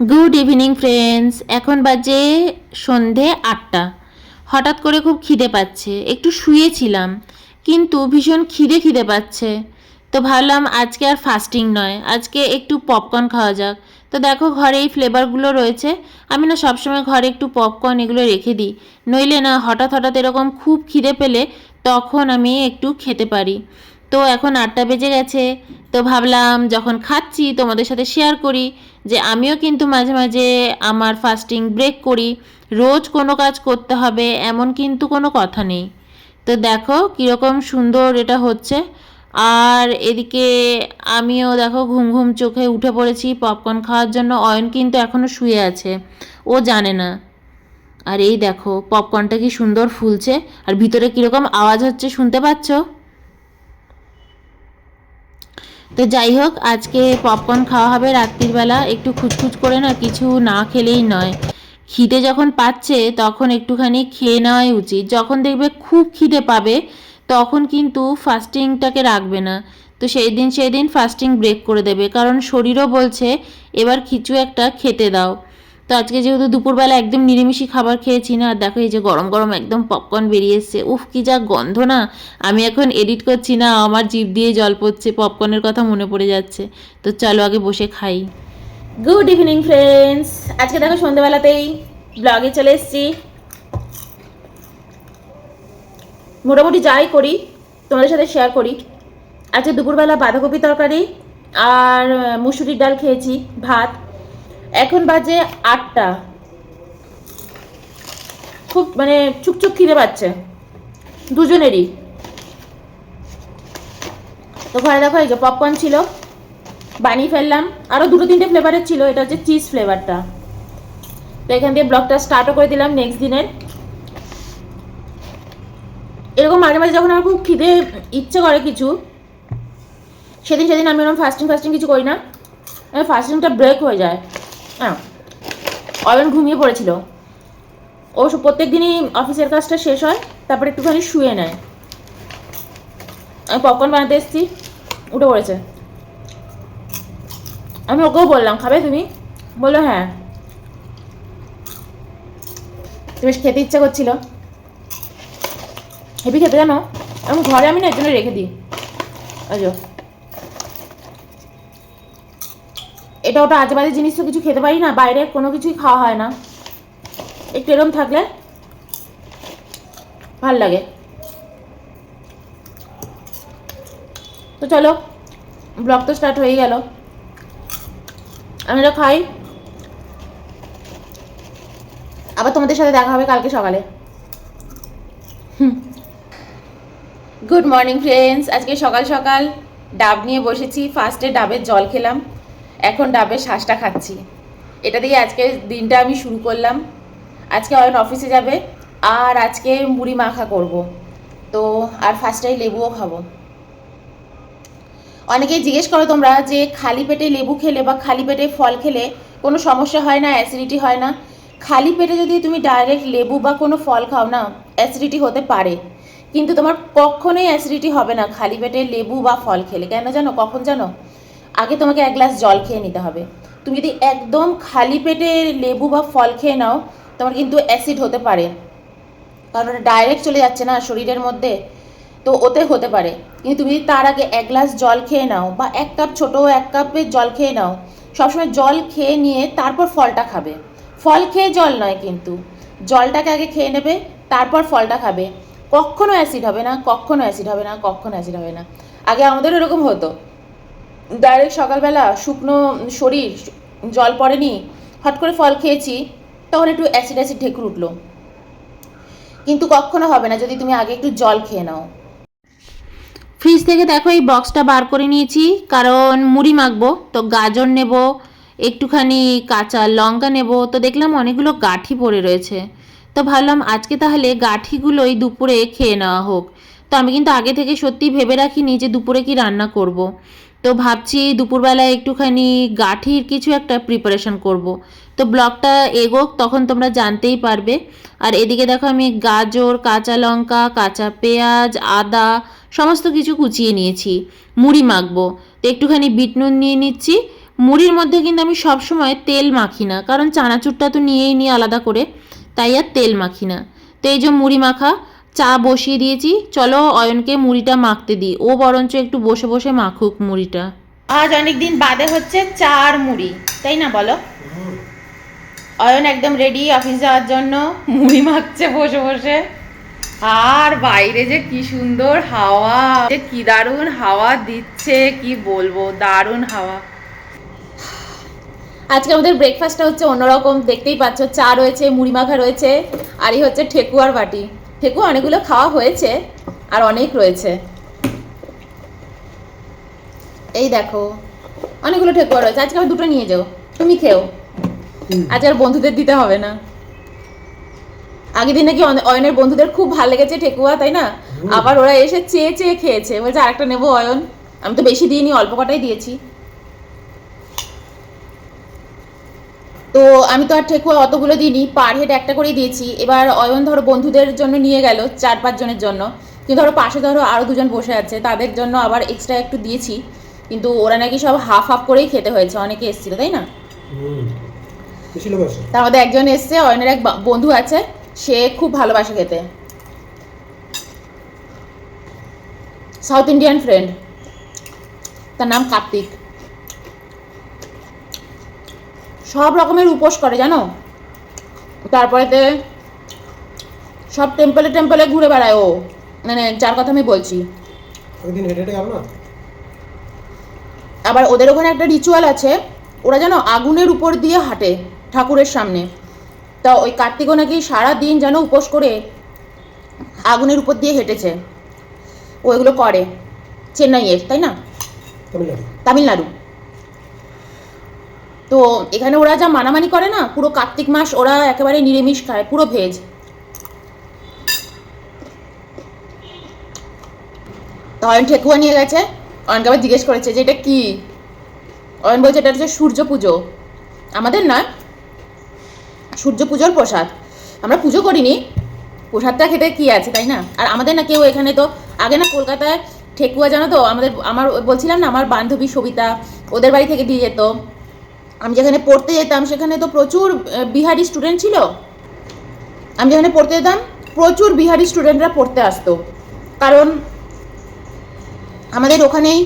Good evening friends এখন বাজে সন্ধে আটটা। হঠাৎ করে খুব খিদে পাচ্ছে। একটু শুয়েছিলাম, কিন্তু ভীষণ খিদে খিদে পাচ্ছে। তো ভাবলাম আজকে আর ফাস্টিং নয়। আজকে একটু পপকর্ন খাওয়া যাক। তো দেখো ঘরে এই ফ্লেভারগুলো রয়েছে। আমি না সবসময় ঘরে একটু পপকর্ন এগুলো রেখে দিই। নইলে না হঠাৎ হঠাৎ এরকম খুব খিদে পেলে তখন আমি একটু খেতে পারি। তো এখন আটটা বেজে গেছে। তো ভাবলাম যখন খাচ্ছি তোমাদের সাথে শেয়ার করি যে আমিও কিন্তু মাঝে মাঝে আমার ফাস্টিং ব্রেক করি। রোজ কোনো কাজ করতে হবে এমন কিন্তু কোনো কথা নেই। তো দেখো কীরকম সুন্দর এটা হচ্ছে। আর এদিকে আমিও দেখো ঘুম ঘুম চোখে উঠে পড়েছি। পপকর্ন খাওয়ার জন্য অয়ন কিন্তু এখনও শুয়ে আছে। ও জানে না। আর এই দেখো পপকর্নটা কি সুন্দর ফুলছে। আর ভিতরে কীরকম আওয়াজ হচ্ছে শুনতে পাচ্ছো? তো যাই হোক, আজকে পপকর্ন খাওয়া হবে রাত্রিবেলা একটু খুচখুচ করে না, কিছু না খেলেই নয়। খিদে যখন পাচ্ছে, তখন একটুখানি খেয়ে নেওয়াই উচিত। যখন দেখবে খুব খিদে পাবে, তখন কিন্তু ফাস্টিংটাকে রাখবে না। তো সেই দিন সেই দিন ফাস্টিং ব্রেক করে দেবে। কারণ শরীরও বলছে, এবার কিছু একটা খেতে দাও। তো আজকে যেহেতু দুপুরবেলা একদম নিরামিষি খাবার খেয়েছি না, আর দেখো এই যে গরম গরম একদম পপকর্ন বেরিয়ে এসছে। উফ, কি যা গন্ধ না। আমি এখন এডিট করছি না, আমার জিভ দিয়ে জল পড়ছে পপকর্নের কথা মনে পড়ে যাচ্ছে। তো চলো আগে বসে খাই। গুড ইভিনিং ফ্রেন্ডস আজকে দেখো সন্ধ্যেবেলাতেই ব্লগে চলে এসেছি। মোটামুটি যাই করি, তোমাদের সাথে শেয়ার করি। আজকে দুপুরবেলা বাঁধাকপি তরকারি আর মুসুরির ডাল খেয়েছি, ভাত। এখন বাজে আটটা। খুব মানে চুকচুক খিদে পাচ্ছে। দুজনেরই। তো ঘরে দেখো, এই যে পপকর্ন ছিল, বানিয়ে ফেললাম। আরও দুটো তিনটে ফ্লেভারের ছিল, এটা হচ্ছে চিজ ফ্লেভারটা তো এখান দিয়ে ব্লগটা স্টার্টও করে দিলাম নেক্সট দিনের। এরকম মাঝে মাঝে যখন আমার খুব খিদে, ইচ্ছে করে কিছু, সেদিন সেদিন আমি ওরকম ফাস্টিং ফাস্টিং কিছু করি না। ফাস্টিংটা ব্রেক হয়ে যায়। অয়ন ঘুমিয়ে পড়েছিল। ও প্রত্যেক দিনই অফিসের কাজটা শেষ হয়, তারপরে একটুখানি শুয়ে নেয়। আমি পপকর্ন বানাতে এসেছি, উঠে পড়েছে। আমি ওকেও বললাম, খাবে তুমি? বলল হ্যাঁ। বেশ খেতে ইচ্ছা করছিল। হেভি খেতে জানো, আমি ঘরে আমি না, এর জন্য রেখে দিই। আজো। এটা ওটা আজে বাজে জিনিস তো কিছু খেতে পারি না, বাইরে কোনো কিছুই খাওয়া হয় না। একটু এরম থাকলে ভালো লাগে। তো চলো, ব্লগ তো স্টার্ট হয়ে গেল। আমি এটা খাই। আবার তোমাদের সাথে দেখা হবে কালকে সকালে। গুড মর্নিং ফ্রেন্ডস আজকে সকাল সকাল ডাব নিয়ে বসেছি ফার্স্টে ডাবের জল খেলাম। এখন ডাবের শ্বাসটা খাচ্ছি। এটা দিয়ে আজকে দিনটা আমি শুরু করলাম। আজকে অয়ন অফিসে যাবে, আর আজকে মুড়ি মাখা করব। তো আর ফার্স্টেই লেবুও খাব। অনেকেই জিজ্ঞেস করো তোমরা যে খালি পেটে লেবু খেলে বা খালি পেটে ফল খেলে কোনো সমস্যা হয় না অ্যাসিডিটি হয় না? খালি পেটে যদি তুমি ডাইরেক্ট লেবু বা কোনো ফল খাও না অ্যাসিডিটি হতে পারে। কিন্তু তোমার কখনোই অ্যাসিডিটি হবে না খালি পেটে লেবু বা ফল খেলে। কেন জানো? কখন জানো? আগে তোমাকে এক গ্লাস জল খেয়ে নিতে হবে। তুমি যদি একদম খালি পেটে লেবু বা ফল খেয়ে নাও, তোমার কিন্তু অ্যাসিড হতে পারে। কারণ ওটা ডাইরেক্ট চলে যাচ্ছে না শরীরের মধ্যে। তো ওতে হতে পারে। কিন্তু তুমি যদি তার আগে এক গ্লাস জল খেয়ে নাও বা এক কাপ ছোট এক কাপের জল খেয়ে নাও, সবসময় জল খেয়ে নিয়ে তারপর ফলটা খাবে। ফল খেয়ে জল নয় কিন্তু। জলটাকে আগে খেয়ে নেবে, তারপর ফলটা খাবে। কখনো অ্যাসিড হবে না, কখনো অ্যাসিড হবে না, কখনো অ্যাসিড হবে না। আগে আমাদের এরকম হতো। ডাইরেক্ট সকালবেলা শুকনো শরীর, জল পড়েনি হট করে ফল খেয়েছি, তখন একটু অ্যাসিড অ্যাসিড ঢেকুর উঠল। কিন্তু কখনো হবে না যদি তুমি আগে একটু জল খেয়ে নাও। ফ্রিজ থেকে দেখো এই বক্সটা বার করে নিয়েছি, কারণ মুড়ি মাখবো, তো গাজর নেব, একটুখানি কাঁচা লঙ্কা নেব, তো দেখলাম অনেকগুলো গাঁঠি পড়ে রয়েছে। তো ভাবলাম আজকে তাহলে গাঁঠিগুলোই দুপুরে খেয়ে নেওয়া হোক। তো আমি কিন্তু আগে থেকে সত্যি ভেবে রাখিনি যে দুপুরে কি রান্না করব। তো ভাবছি দুপুরবেলায় একটুখানি গাঠির কিছু একটা প্রিপারেশন করব। তো ব্লগটা এগোক, তখন তোমরা জানতেই পারবে। আর এদিকে দেখো আমি গাজর, কাঁচা লঙ্কা, কাঁচা পেঁয়াজ, আদা সমস্ত কিছু কুচিয়ে নিয়েছি। মুড়ি মাখবো। তো একটুখানি বিট নুন নিয়ে নিচ্ছি। মুড়ির মধ্যে কিন্তু আমি সবসময় তেল মাখি না, কারণ চানাচুরটা তো নিয়েই নিই আলাদা করে, তাই আর তেল মাখি না। তো এই যে মুড়ি মাখা চা বসিয়ে দিয়েছি। চলো অয়নকে মুড়িটা মাখতে দিই। ও বরঞ্চ একটু বসে বসে মাখুক মুড়িটা। আজ অনেক দিন বাদে হচ্ছে চা আর মুড়ি তাই না বলো? অয়ন একদম রেডি অফিস যাওয়ার জন্য মুড়ি মাখছে বসে বসে। আর বাইরে যে কি সুন্দর হাওয়া যে কি দারুণ হাওয়া দিচ্ছে কি বলব দারুণ হাওয়া। আজকে আমাদের ব্রেকফাস্টটা হচ্ছে অন্যরকম দেখতেই পাচ্ছ চা রয়েছে মুড়ি মাখা রয়েছে আর এই হচ্ছে ঠেকুয়ার বাটি। ঠেকুয়া অনেকগুলো খাওয়া হয়েছে আর অনেক রয়েছে। এই দেখো অনেকগুলো ঠেকুয়া রয়েছে। আজকে আমি দুটো নিয়ে যাও তুমি খেও। আজ আর বন্ধুদের দিতে হবে না। আগের দিন নাকি অয়নের বন্ধুদের খুব ভালো লেগেছে ঠেকুয়া তাই না? আবার ওরা এসে চেয়ে চেয়ে খেয়েছে। বলছে আরেকটা নেব অয়ন। আমি তো বেশি দিইনি অল্প কটাই দিয়েছি। তো আমি তো আর ঠেকুয়া অতগুলো দিইনি পার হেড একটা করেই দিয়েছি। এবার অয়ন ধরো বন্ধুদের জন্য নিয়ে গেল চার পাঁচ জনের জন্য। কিন্তু ধরো পাশে ধরো আরও দুজন বসে আছে তাদের জন্য আবার এক্সট্রা একটু দিয়েছি। কিন্তু ওরা নাকি সব হাফ হাফ করেই খেতে হয়েছে অনেকে এসেছিল তাই না? তার মধ্যে একজন এসছে অয়নের এক বন্ধু আছে সে খুব ভালোবাসে খেতে। সাউথ ইন্ডিয়ান ফ্রেন্ড তার নাম কার্তিক। সব রকমের উপোস করে জানো? তারপরেতে সব টেম্পলে টেম্পলে ঘুরে বেড়ায় ও। মানে যার কথা আমি বলছি। আবার ওদের ওখানে একটা রিচুয়াল আছে। ওরা যেন আগুনের উপর দিয়ে হাঁটে ঠাকুরের সামনে। তা ওই কার্তিকও নাকি সারা দিন যেন উপোস করে আগুনের উপর দিয়ে হেঁটেছে। ও এগুলো করে। চেন্নাইয়ের তাই না? তামিলনাড়ু। তামিলনাড়ু। তো এখানে ওরা যা মানামানি করে না, পুরো কার্তিক মাস ওরা একেবারে নিরামিষ খায়, পুরো ভেজ। অয়ন ঠেকুয়া নিয়ে গেছে। অয়নকে আবার জিজ্ঞেস করেছে যে এটা কি? অয়ন বলছে এটা হচ্ছে সূর্য পুজো। আমাদের না সূর্য পুজোর প্রসাদ। আমরা পুজো করিনি। প্রসাদটা খেতে কি আছে, তাই না? আর আমাদের না কেউ এখানে তো, আগে না কলকাতায় ঠেকুয়া জানো তো, আমাদের, আমার বলছিলাম না, আমার বান্ধবী সবিতা, ওদের বাড়ি থেকে দিয়ে যেত। আমি যেখানে পড়তে যেতাম, সেখানে তো প্রচুর বিহারি স্টুডেন্ট ছিল। আমি যেখানে পড়তে যেতাম, প্রচুর বিহারি স্টুডেন্টরা পড়তে আসতো। কারণ আমাদের ওখানেই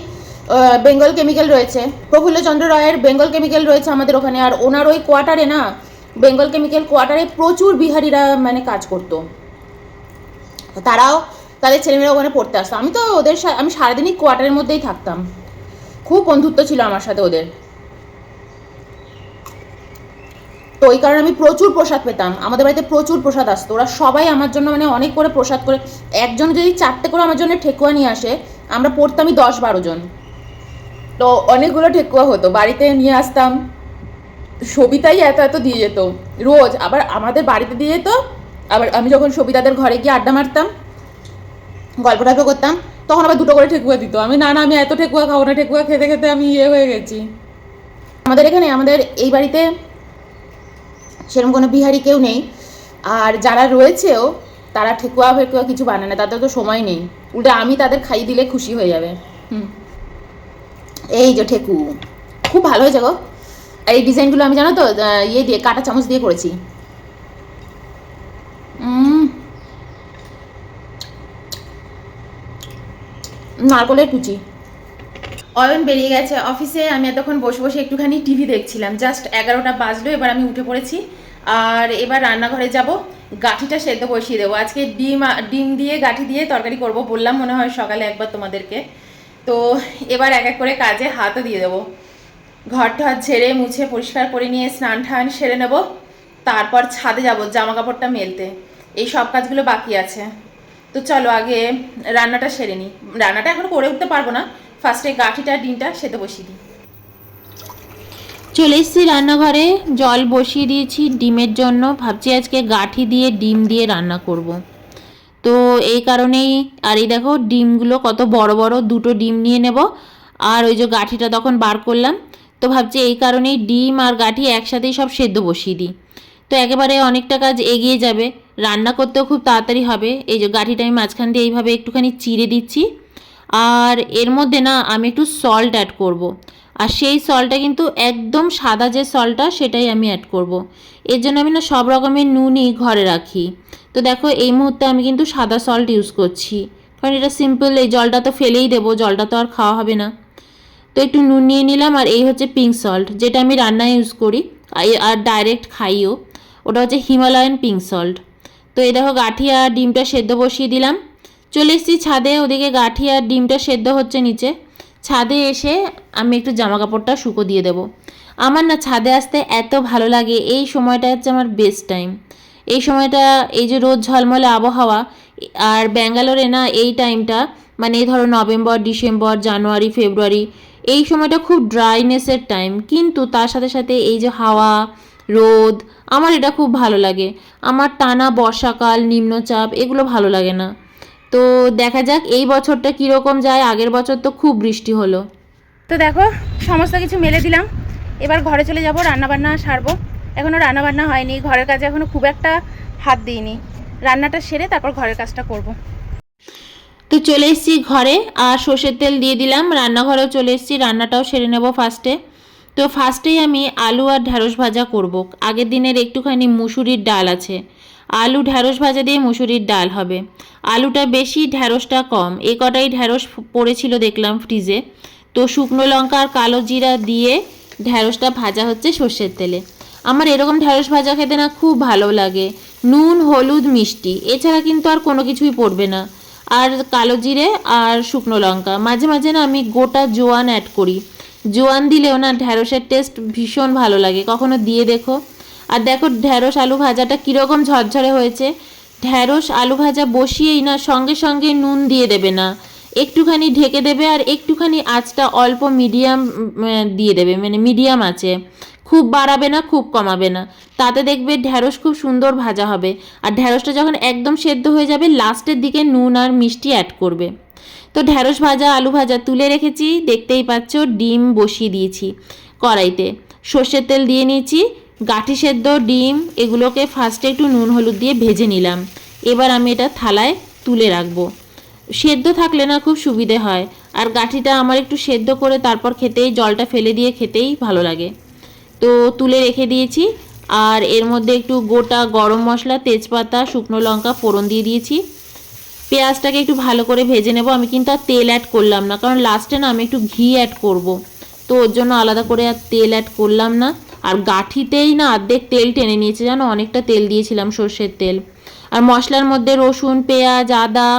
বেঙ্গল কেমিক্যাল রয়েছে। প্রফুল্লচন্দ্র রায়ের বেঙ্গল কেমিক্যাল রয়েছে আমাদের ওখানে। আর ওনার ওই কোয়ার্টারে না বেঙ্গল কেমিক্যাল কোয়ার্টারে প্রচুর বিহারিরা মানে কাজ করতো। তারাও তাদের ছেলেমেয়েরা ওখানে পড়তে আসতো। আমি তো ওদের আমি সারাদিনই কোয়ার্টারের মধ্যেই থাকতাম। খুব বন্ধুত্ব ছিল আমার সাথে ওদের। তো ওই কারণে আমি প্রচুর প্রসাদ পেতাম। আমাদের বাড়িতে প্রচুর প্রসাদ আসতো। ওরা সবাই আমার জন্য মানে অনেক করে প্রসাদ করে। একজন যদি চারটে করে আমার জন্য ঠেকুয়া নিয়ে আসে, আমরা পড়তামই দশ বারো জন। তো অনেকগুলো ঠেকুয়া হতো। বাড়িতে নিয়ে আসতাম। সবিতাই এত এত দিয়ে যেত। রোজ। আবার আমাদের বাড়িতে দিয়ে যেত। আবার আমি যখন সবিতাদের ঘরে গিয়ে আড্ডা মারতাম, গল্প টল্প করতাম, তখন আবার দুটো করে ঠেকুয়া দিত। আমি, না না, আমি এত ঠেকুয়া খাব না। ঠেকুয়া খেতে খেতে আমি ইয়ে হয়ে গেছি। আমাদের এখানে, আমাদের এই বাড়িতে সেরকম কোনো বিহারি কেউ নেই। আর যারা রয়েছেও, তারা ঠেকুয়া ফেকুয়া কিছু বানায় না, তাদের তো সময় নেই। উল্টে আমি তাদের খাইয়ে দিলে খুশি হয়ে যাবে। হুম। এই যে ঠেকু, খুব ভালো হয়েছে গো। এই ডিজাইনগুলো আমি জানো তো ইয়ে দিয়ে, কাটা চামচ দিয়ে করেছি। নারকলের কুচি। অয়ন বেরিয়ে গেছে অফিসে আমি এতক্ষণ বসে বসে একটুখানি টিভি দেখছিলাম। জাস্ট এগারোটা বাজলো, এবার আমি উঠে পড়েছি। আর এবার রান্নাঘরে যাব। গাঠিটা সেদ্ধ বসিয়ে দেবো। আজকে ডিম ডিম দিয়ে গাঠি দিয়ে তরকারি করব বললাম, মনে হয় সকালে একবার তোমাদেরকে। তো এবার এক এক করে কাজে হাতও দিয়ে দেবো। ঘর টর ঝেড়ে মুছে পরিষ্কার করে নিয়ে স্নান টান সেরে নেব। তারপর ছাদে যাব জামা কাপড়টা মেলতে। এই সব কাজগুলো বাকি আছে। তো চলো আগে রান্নাটা সেরে নিই। রান্নাটা এখন করে উঠতে পারব না। ফার্স্টে গাঠিটা, ডিমটা সেতে বসিয়ে দিই। চলে এসেছি রান্নাঘরে। জল বসিয়ে দিয়েছি ডিমের জন্য। ভাবছি আজকে গাঠি দিয়ে, ডিম দিয়ে রান্না করব। তো এই কারণেই, আর এই দেখো ডিমগুলো কত বড় বড়, দুটো ডিম নিয়ে নেব। আর ওই যে গাঠিটা তখন বার করলাম। তো ভাবছি এই কারণেই ডিম আর গাঠি একসাথেই সব সেদ্ধ বসিয়ে দিই। তো একেবারে অনেকটা কাজ এগিয়ে যাবে। রান্না করতেও খুব তাড়াতাড়ি হবে। এই যে গাঠিটা আমি মাঝখান দিয়ে এইভাবে একটুখানি চিড়ে দিচ্ছি। আর এর মধ্যে না আমি একটু সল্ট অ্যাড করব। আর সেই সলটা কিন্তু একদম সাদা যে সলটা সেটাই আমি অ্যাড করব। এর জন্য আমি না সব রকমের নুনই ঘরে রাখি। তো দেখো, এই মুহূর্তে আমি কিন্তু সাদা সল্ট ইউজ করছি। কারণ এটা সিম্পল এই জলটা তো ফেলেই দেবো, জলটা তো আর খাওয়া হবে না। তো একটু নুন নিয়ে নিলাম, আর এই হচ্ছে পিঙ্ক সল্ট যেটা আমি রান্নায় ইউজ করি। আর- ডাইরেক্ট খাইও। ওটা হচ্ছে হিমালয়ান পিঙ্ক সল্ট তো এই দেখো গাঠি আর ডিমটা সেদ্ধ বসিয়ে দিলাম। চলে এসেছি ছাদে, ওদিকে গাঠি আর ডিমটা সেদ্ধ হচ্ছে নিচে। ছাদে এসে আমি একটু জামা কাপড়টা শুকো দিয়ে দেবো। আমার না ছাদে আসতে এত ভালো লাগে, এই সময়টা হচ্ছে আমার বেস্ট টাইম এই সময়টা, এই যে রোদ ঝলমলে আবহাওয়া, আর ব্যাঙ্গালোরে না এই টাইমটা মানে এই ধরো নভেম্বর, ডিসেম্বর, জানুয়ারি, ফেব্রুয়ারি, এই সময়টা খুব ড্রাইনেসের টাইম কিন্তু তার সাথে সাথে এই যে হাওয়া, রোদ, আমার এটা খুব ভালো লাগে। আমার টানা বর্ষাকাল, নিম্নচাপ, এগুলো ভালো লাগে না। তো দেখা যাক এই বছরটা কীরকম যায়। আগের বছর তো খুব বৃষ্টি হলো। তো দেখো সমস্ত কিছু মেলে দিলাম। এবার ঘরে চলে যাব রান্নাবান্না সারবো। এখনও রান্নাবান্না হয়নি ঘরের কাজে এখনও খুব একটা হাত দিইনি। রান্নাটা সেরে তারপর ঘরের কাজটা করব। তো চলে এসেছি ঘরে আর সর্ষের তেল দিয়ে দিলাম। রান্নাঘরেও চলে এসেছি রান্নাটাও সেরে নেব ফার্স্টে। তো ফার্স্টেই আমি আলু আর ঢ্যাঁড়স ভাজা করব। আগের দিনের একটুখানি মুসুরির ডাল আছে। আলু ঢ্যাঁড়স ভাজা দিয়ে মুসুরির ডাল হবে। আলুটা বেশি ঢ্যাঁড়সটা কম। এ কটাই ঢ্যাঁড়স পড়েছিল দেখলাম ফ্রিজে। তো শুকনো লঙ্কা আর কালো জিরা দিয়ে ঢ্যাঁড়সটা ভাজা হচ্ছে সর্ষের তেলে। আমার এরকম ঢ্যাঁড়স ভাজা খেতে না খুব ভালো লাগে। নুন, হলুদ, মিষ্টি। এছাড়া কিন্তু আর কোনো কিছুই পড়বে না। আর কালো জিরে আর শুকনো লঙ্কা। মাঝে মাঝে না আমি গোটা জোয়ান অ্যাড করি। জোয়ান দিলেও না ঢ্যাঁড়সের টেস্ট ভীষণ ভালো লাগে। কখনো দিয়ে দেখো। আর দেখো ঢ্যাঁড়স আলু ভাজাটা কীরকম ঝরঝরে হয়েছে। ঢ্যাঁড়স আলু ভাজা বসিয়েই না, সঙ্গে সঙ্গে নুন দিয়ে দেবে না। একটুখানি ঢেকে দেবে আর একটুখানি আঁচটা অল্প মিডিয়াম দিয়ে দেবে মানে মিডিয়াম আছে খুব বাড়াবে না, খুব কমাবে না। তাতে দেখবে ঢ্যাঁড়স খুব সুন্দর ভাজা হবে। আর ঢ্যাঁড়সটা যখন একদম সেদ্ধ হয়ে যাবে, লাস্টের দিকে নুন আর মিষ্টি অ্যাড করবে। তো ঢ্যাঁড়স ভাজা, আলু ভাজা তুলে রেখেছি, দেখতেই পাচ্ছ, ডিম বসিয়ে দিয়েছি কড়াইতে। সর্ষের তেল দিয়ে নিয়েছি গাঠি সেদ্ধ, ডিম, এগুলোকে ফার্স্টে একটু নুন, হলুদ দিয়ে ভেজে নিলাম। এবার আমি এটা থালায় তুলে রাখব। সেদ্ধ থাকলে না খুব সুবিধে হয়, আর গাঠিটা আমার একটু সেদ্ধ করে তারপর খেতেই, জলটা ফেলে দিয়ে খেতেই ভালো লাগে। তো তুলে রেখে দিয়েছি, আর এর মধ্যে একটু গোটা গরম মশলা, তেজপাতা, শুকনো লঙ্কা, ফোড়ন দিয়ে দিয়েছি। পেঁয়াজটাকে একটু ভালো করে ভেজে নেব, আমি কিন্তু আর তেল অ্যাড করলাম না, কারণ লাস্টে না আমি একটু ঘি অ্যাড করব। তো ওর জন্য আলাদা করে আর তেল অ্যাড করলাম না। আর গাঠিতেই না অর্ধেক তেল টেনে নিয়েছে, জানো? অনেকটা তেল দিয়েছিলাম সর্ষের তেল। আর মশলার মধ্যে রসুন, পেঁয়াজ, আদা,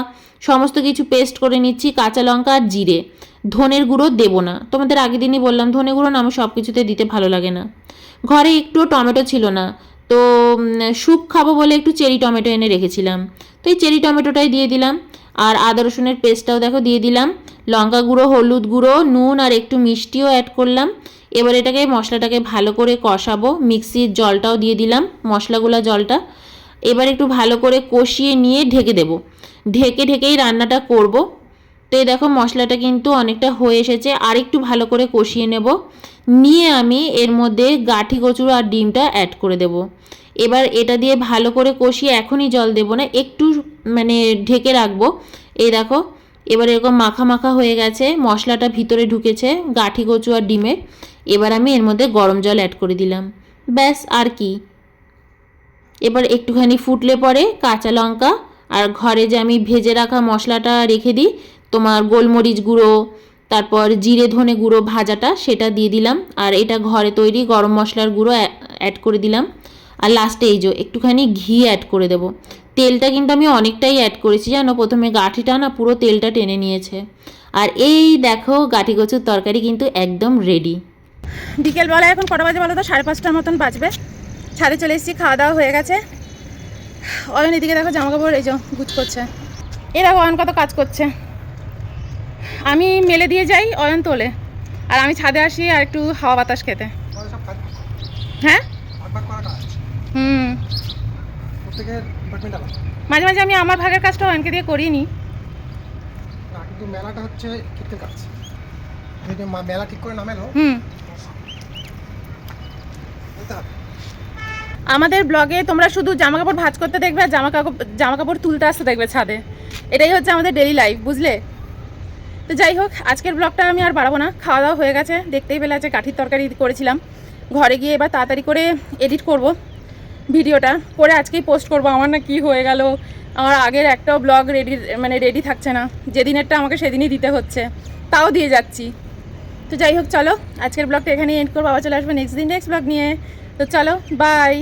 সমস্ত কিছু পেস্ট করে নিচ্ছি, কাঁচা লঙ্কা আর জিরে। ধনের গুঁড়ো দেবো না। তোমাদের আগের দিনই বললাম, ধনে গুঁড়ো না, আমি সব কিছুতে দিতে ভালো লাগে না। ঘরে একটু টমেটো ছিল না, তো স্যুপ খাব বলে একটু চেরি টমেটো এনে রেখেছিলাম। তো এই চেরি টমেটোটাই দিয়ে দিলাম। আর আদা রসুনের পেস্টটাও দেখো, দিয়ে দিলাম। লঙ্কা গুঁড়ো, হলুদ গুঁড়ো, নুন আর একটু মিষ্টিও অ্যাড করলাম। এবার এটাকে মশলাটাকে ভালো করে কষাবো। মিক্সির জলটাও দিয়ে দিলাম, মশলাগুলা জলটা। এবার একটু ভালো করে কষিয়ে নিয়ে ঢেকে দেবো। ঢেকে ঢেকেই রান্নাটা করব। তো এই দেখো মশলাটা কিন্তু অনেকটা হয়ে এসেছে আর একটু ভালো করে কষিয়ে নেব। নিয়ে আমি এর মধ্যে গাঠি কচুর আর ডিমটা অ্যাড করে দেব। এবার এটা দিয়ে ভালো করে কষিয়ে এখনই জল দেব না, একটু মানে ঢেকে রাখব। এই দেখো এবার এরকম মাখা মাখা হয়ে গেছে, মশলাটা ভিতরে ঢুকেছে, গাঠি কচু আর ডিমের। এবার আমি এর মধ্যে গরম জল অ্যাড করে দিলাম। ব্যাস, আর কি। এবার একটুখানি ফুটলে পরে কাঁচা লঙ্কা আর ঘরে যে আমি ভেজে রাখা মশলাটা রেখে দিই, তোমার গোলমরিচ গুঁড়ো, তারপর জিরে ধনে গুঁড়ো ভাজাটা, সেটা দিয়ে দিলাম। আর এটা ঘরে তৈরি গরম মশলার গুঁড়ো অ্যাড করে দিলাম। আর লাস্টে এই যে, একটুখানি ঘি অ্যাড করে দেবো। তেলটা কিন্তু আমি অনেকটাই অ্যাড করেছি জানো? প্রথমে গাঠিটা না পুরো তেলটা টেনে নিয়েছে। আর এই দেখো গাঠি কচুর তরকারি কিন্তু একদম রেডি বিকেলবেলা এখন কটা বাজে বলো তো? সাড়ে পাঁচটার মতন বাজবে। ছাদে চলে এসেছি খাওয়া দাওয়া হয়ে গেছে। অয়ন এদিকে দেখো জামা কাপড় এই যে গুছ করছে। এ দেখো অয়ন কত কাজ করছে। আমি মেলে দিয়ে যাই অয়ন তোলে। আর আমি ছাদে আসি আর একটু হাওয়া বাতাস খেতে। হ্যাঁ? হুম। মাঝে মাঝে আমি আমার ভাগের কাজটা অয়নকে দিয়ে করিয়ে নিই না কিন্তু মেলাটা হচ্ছে কাজ। যদি মেলা ঠিক করে না মেলো হুম আমাদের ব্লগে তোমরা শুধু জামা কাপড় ভাঁজ করতে দেখবে আর জামা কাপড় জামা কাপড় তুলতে আসতে দেখবে ছাদে। এটাই হচ্ছে আমাদের ডেলি লাইফ বুঝলে? তো যাই হোক আজকের ব্লগটা আমি আর বাড়াবো না। খাওয়া দাওয়া হয়ে গেছে দেখতেই পেলে আছে কাঠির তরকারি করেছিলাম। ঘরে গিয়ে এবার তাড়াতাড়ি করে এডিট করব। ভিডিওটা করে আজকেই পোস্ট করব। আমার না কি হয়ে গেল। আমার আগের একটাও ব্লগ রেডি মানে রেডি থাকছে না। যেদিনেরটা আমাকে সেদিনই দিতে হচ্ছে। তাও দিয়ে যাচ্ছি। তো যাই হোক, চলো, আজকের ব্লগটা এখানেই এন্ড করব। আবার চলে আসবে নেক্সট দিন নেক্সট ব্লগ নিয়ে। তো চলো বাই